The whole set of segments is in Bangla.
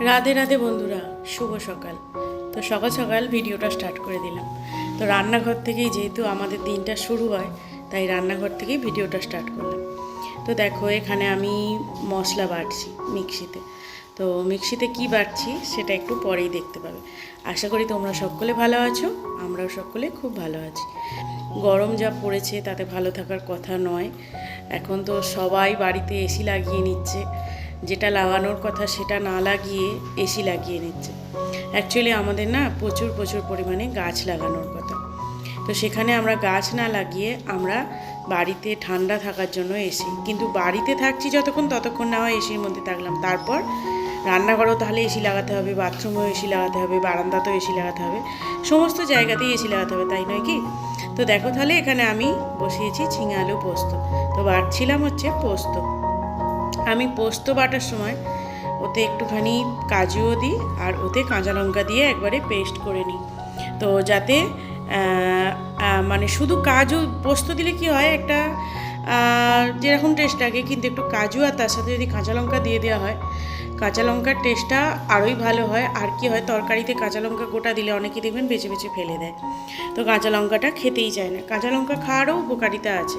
রাধে রাধে বন্ধুরা, শুভ সকাল। তো সকাল সকাল ভিডিওটা স্টার্ট করে দিলাম। তো রান্নাঘর থেকেই যেহেতু আমাদের দিনটা শুরু হয়, তাই রান্নাঘর থেকেই ভিডিওটা স্টার্ট করলাম। তো দেখো, এখানে আমি মশলা বাটছি মিক্সিতে। তো মিক্সিতে কি বাটছি, সেটা একটু পরেই দেখতে পাবে। আশা করি তোমরা সকলে ভালো আছো, আমরাও সকলে খুব ভালো আছি। গরম যা পড়েছে, তাতে ভালো থাকার কথা নয়। এখন তো সবাই বাড়িতে এসি লাগিয়ে নিচ্ছে। যেটা লাগানোর কথা সেটা না লাগিয়ে এসি লাগিয়ে নিচ্ছে। অ্যাকচুয়ালি আমাদের না প্রচুর প্রচুর পরিমাণে গাছ লাগানোর কথা। তো সেখানে আমরা গাছ না লাগিয়ে আমরা বাড়িতে ঠান্ডা থাকার জন্য এসি কিন্তু বাড়িতে থাকছি যতক্ষণ ততক্ষণ না হয় এসির মধ্যে থাকলাম। তারপর রান্নাঘরেও তাহলে এসি লাগাতে হবে, বাথরুমেও এসি লাগাতে হবে, বারান্দাতেও এসি লাগাতে হবে। সমস্ত জায়গাতেই এসি লাগাতে হবে, তাই নয় কি? তো দেখো তাহলে এখানে আমি বসিয়েছি ঝিঙে আলু পোস্ত। তো বাড়ছিলাম হচ্ছে পোস্ত। আমি পোস্ত বাটার সময় ওতে একটুখানি কাজুও দিই আর ওতে কাঁচা লঙ্কা দিয়ে একবারে পেস্ট করে নিই। তো যাতে মানে শুধু কাজু, পোস্ত দিলে কি হয় একটা যেরকম টেস্ট লাগে, কিন্তু একটু কাজু আর তার সাথে যদি কাঁচা লঙ্কা দিয়ে দেওয়া হয় কাঁচা লঙ্কার টেস্টটা আরোই ভালো হয়। আর কি হয়, তরকারিতে কাঁচা লঙ্কা গোটা দিলে অনেকে দেখবেন বেছে বেছে ফেলে দেয়। তো কাঁচা লঙ্কাটা খেতেই চায় না। কাঁচা লঙ্কা খাওয়ারও উপকারিতা আছে।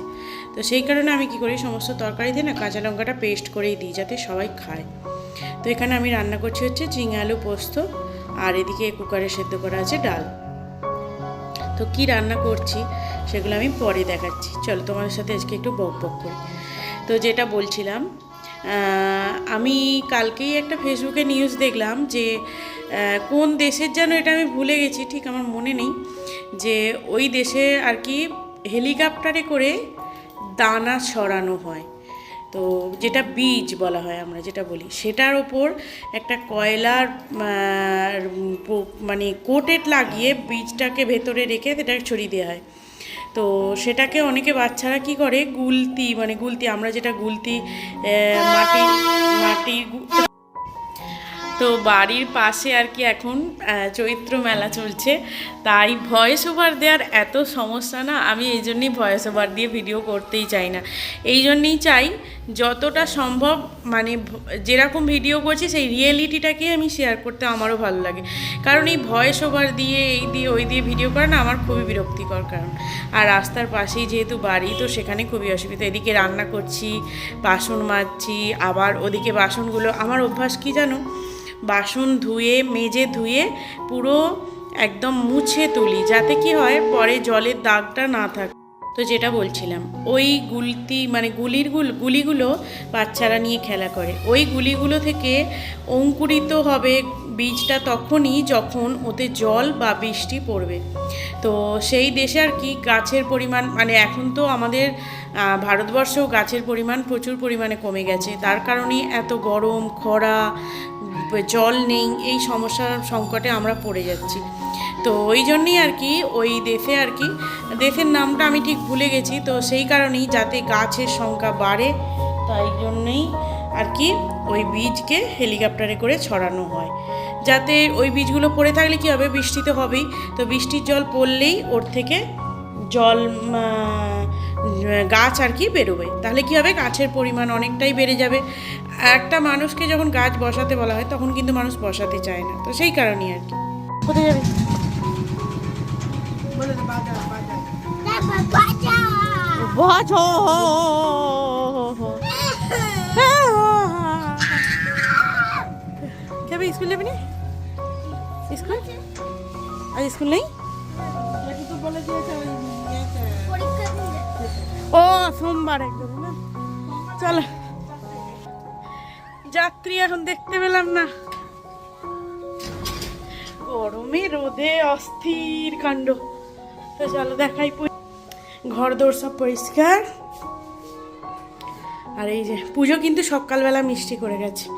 তো সেই কারণে আমি কি করি, সমস্ত তরকারিতে না কাঁচা লঙ্কাটা পেস্ট করেই দিই, যাতে সবাই খায়। তো এখানে আমি রান্না করছি হচ্ছে ঝিঙে আলু পোস্ত, আর এদিকে কুকারে সেদ্ধ করা আছে ডাল। তো কি রান্না করছি, সেগুলো আমি পরে দেখাচ্ছি। চলো তোমাদের সাথে আজকে একটু বক বক করি। তো যেটা বলছিলাম আমি কালকেই একটা ফেসবুকে নিউজ দেখলাম যে কোন দেশের যেন এটা আমি ভুলে গেছি, ঠিক আমার মনে নেই, যে ওই দেশে আর কি হেলিকপ্টারে করে দানা ছড়ানো হয়। তো যেটা বীজ বলা হয় আমরা যেটা বলি, সেটার ওপর একটা কয়লার মানে কোটেট লাগিয়ে বীজটাকে ভেতরে রেখে সেটাকে ছড়িয়ে দেওয়া হয়। তো সেটাকে অনেকে বাচ্চারা কি করে? গুলতি মানে গুলতি আমরা যেটা গুলতি মাটি মাটি তো বাড়ির পাশে আর কি এখন চৈত্র মেলা চলছে। তাই ভয়েস ওভার দেওয়ার এত সমস্যা না, আমি এই জন্যই ভয়েস ওভার দিয়ে ভিডিও করতেই চাই না। এই জন্যই চাই যতটা সম্ভব মানে যেরকম ভিডিও করছি সেই রিয়েলিটিটাকে আমি শেয়ার করতে আমারও ভালো লাগে। কারণ এই ভয়েস ওভার দিয়ে, এই দিয়ে, ওই দিয়ে ভিডিও করা না আমার খুবই বিরক্তিকর কারণ। আর রাস্তার পাশেই যেহেতু বাড়ি, তো সেখানে খুবই অসুবিধা। এদিকে রান্না করছি, বাসন মাজছি, আবার ওদিকে বাসনগুলো, আমার অভ্যাস কি জানো? বাসন ধুয়ে, মেজে ধুয়ে পুরো একদম মুছে তুলি, যাতে কি হয় পরে জলের দাগটা না থাকে। তো যেটা বলছিলাম, ওই গুলতি মানে গুলির গুল, গুলিগুলো বাচ্চারা নিয়ে খেলা করে। ওই গুলিগুলো থেকে অঙ্কুরিত হবে বীজটা তখনই যখন ওতে জল বা বৃষ্টি পড়বে। তো সেই দেশে আর কি গাছের পরিমাণ মানে এখন তো আমাদের ভারতবর্ষেও গাছের পরিমাণ প্রচুর পরিমাণে কমে গেছে। তার কারণেই এত গরম, খরা জল নেই, এই সমস্যার সংকটে আমরা পড়ে যাচ্ছি। তো ওই জন্যই আর কি ওই দেশে আর কি দেশের নামটা আমি ঠিক ভুলে গেছি, তো সেই কারণেই যাতে গাছের সংখ্যা বাড়ে, তাই জন্যই আর কি ওই বীজকে হেলিকপ্টারে করে ছড়ানো হয়। যাতে ওই বীজগুলো পড়ে থাকলে কি হবে বৃষ্টি তো হবেই, তো বৃষ্টির জল পড়লেই ওর থেকে জল গাছ আর কি বেরোবে। তাহলে কি হবে, গাছের পরিমাণ অনেকটাই বেড়ে যাবে। একটা মানুষকে যখন গাছ বসাতে বলা হয় তখন কিন্তু মানুষ বসাতে চায় না। তো সেই কারণেই আর কি। কোথায় যাবে? যাবে স্কুল যাবি না? স্কুল? আজ স্কুল নেই? ও সোমবার একদম না? চলো। যাত্রী এখন দেখতে পেলাম না। গরমে রোদে অস্থির কাণ্ড। তো চলো দেখাই ঘর দৌড় সব পরিষ্কার। আর এই যে, পুজো কিন্তু সকালবেলা মিষ্টি করে গেছে।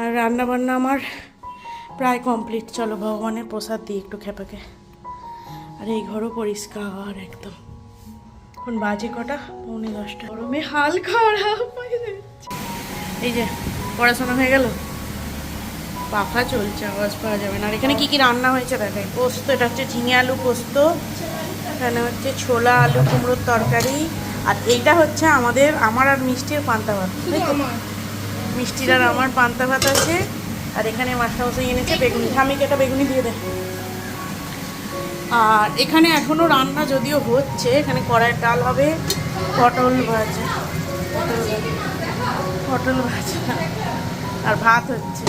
আর রান্না বান্না আমার প্রায় কমপ্লিট। চলো ভগবানের প্রসাদ দিই একটু খেপাকে। আর এই ঘরও পরিষ্কার একদম। এখন বাজে কটা? পৌনে দশটা। গরমে হাল খারাপ। এই যে পড়াশোনা হয়ে গেল? পাখা চলছে আওয়াজ পাওয়া যাবে না। আর এখানে কি কি রান্না হয়েছে দেখাই পোস্ত এটা হচ্ছে ঝিঙে আলু পোস্ত এখানে হচ্ছে ছোলা আলু কুমড়োর তরকারি আর এইটা হচ্ছে আমাদের আমার আর মিষ্টির পান্তা ভাত মিষ্টির আর আমার পান্তা ভাত আছে আর এখানে বসে এনেছে বেগুনি। ঠামিকে একটা বেগুনি দিয়ে দে। আর এখানে এখনও রান্না যদিও হচ্ছে এখানে কড়াইয়ের ডাল হবে পটল ভাজা। পটল ভাজা আর ভাত হচ্ছে।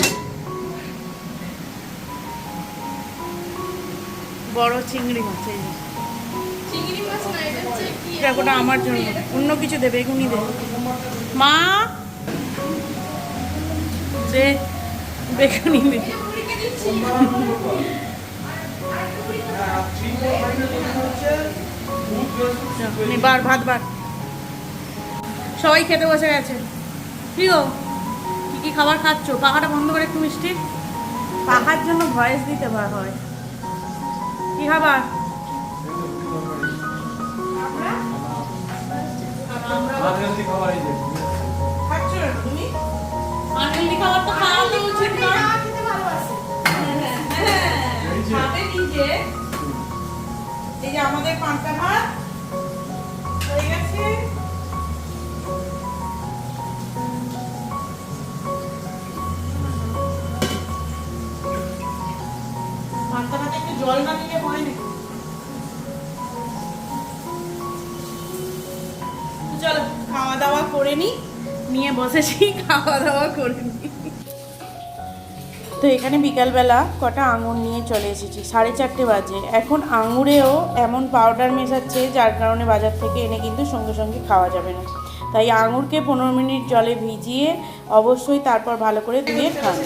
বড় চিংড়ি মাছ এই চিংড়ি মাছ না এটা ওটা আমার জন্য। অন্য কিছু দেবে বেগুনি দে। মা! দে বেগুনি দে। বার ভাত বার। সবাই খেতে বসে গেছে। কি গো কি কি খাবার খাচ্ছ? পাখাটা বন্ধ করে একটু মিষ্টি। পাখার জন্য ভয়েস দিতে হয় কি খাবার? খাচ্ছ না তুমি? চলো খাওয়া দাওয়া করে নি। নিয়ে বসেছি খাওয়া দাওয়া করে নি। তো এখানে বিকালবেলা কটা আঙুর নিয়ে চলে এসেছি, সাড়ে চারটে বাজে। এখন আঙুরেও এমন পাউডার মেশাচ্ছে, যার কারণে বাজার থেকে এনে কিন্তু সঙ্গে সঙ্গে খাওয়া যাবে না। তাই আঙুরকে পনেরো মিনিট জলে ভিজিয়ে অবশ্যই তারপর ভালো করে ধুয়ে খান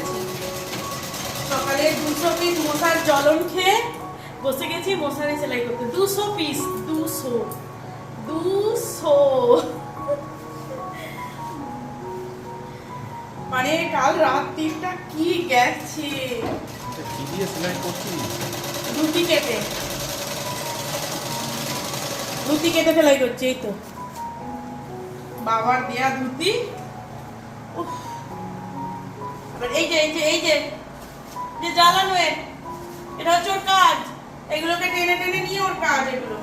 সকালে দুশো পিস মশার জলন খেয়ে বসে গেছি মশারি সেলাই করতে। দুশো পিস দুশো। দুশো। মানে কাল রাত তিনটা কি গেছে? কি কেটে ধুতি কেটে সেলাই করছে, এই তো। বাবার দেয়া ধুতি। এই যে এই যে এই যে যে জ্বালানো এটা হচ্ছে ওর কাজ। এগুলোকে টেনে টেনে নিয়ে ওর কাজ, এগুলো।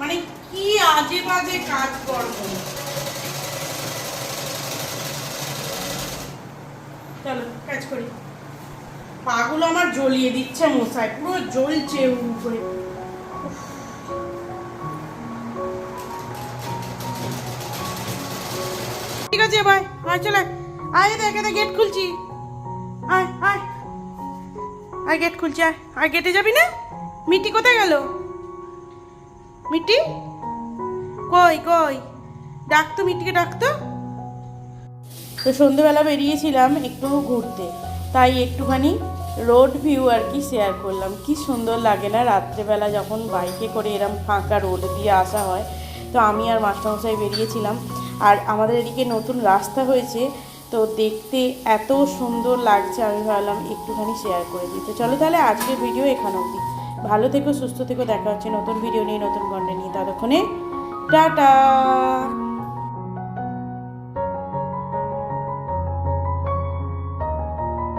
মানে কি আজে বাজে কাজ করব চলো, কাজ করি। পাগুলো আমার জ্বলিয়ে দিচ্ছে মশাই পুরো জ্বলছে উপরে ঠিক আছে ভাই আয়, চলে, আয়। দেখ গেট খুলছি। আয় আয়। আয় গেট খুলছি, আয়। আয় গেটে যাবি না? মিটি কোথায় গেল? মিটি? কই কই? ডাকতো মিটিকে ডাকতো তো। সন্ধেবেলা বেরিয়েছিলাম একটু ঘুরতে। তাই একটুখানি রোড ভিউ আর কি শেয়ার করলাম। কি সুন্দর লাগে না রাত্রেবেলা যখন বাইকে করে এরম ফাঁকা রোড দিয়ে আসা হয়। তো আমি আর মাস্টারমশাই বেরিয়েছিলাম। আর আমাদের এদিকে নতুন রাস্তা হয়েছে। তো দেখতে এত সুন্দর লাগছে, আমি ভাবলাম একটুখানি শেয়ার করে দিই। তো চলো তাহলে আজকের ভিডিও এখানে অবধি। ভালো থেকো সুস্থ থেকো দেখা হচ্ছে নতুন ভিডিও নিয়ে নতুন কন্টেন্ট নিয়ে। ততক্ষণে টাটা!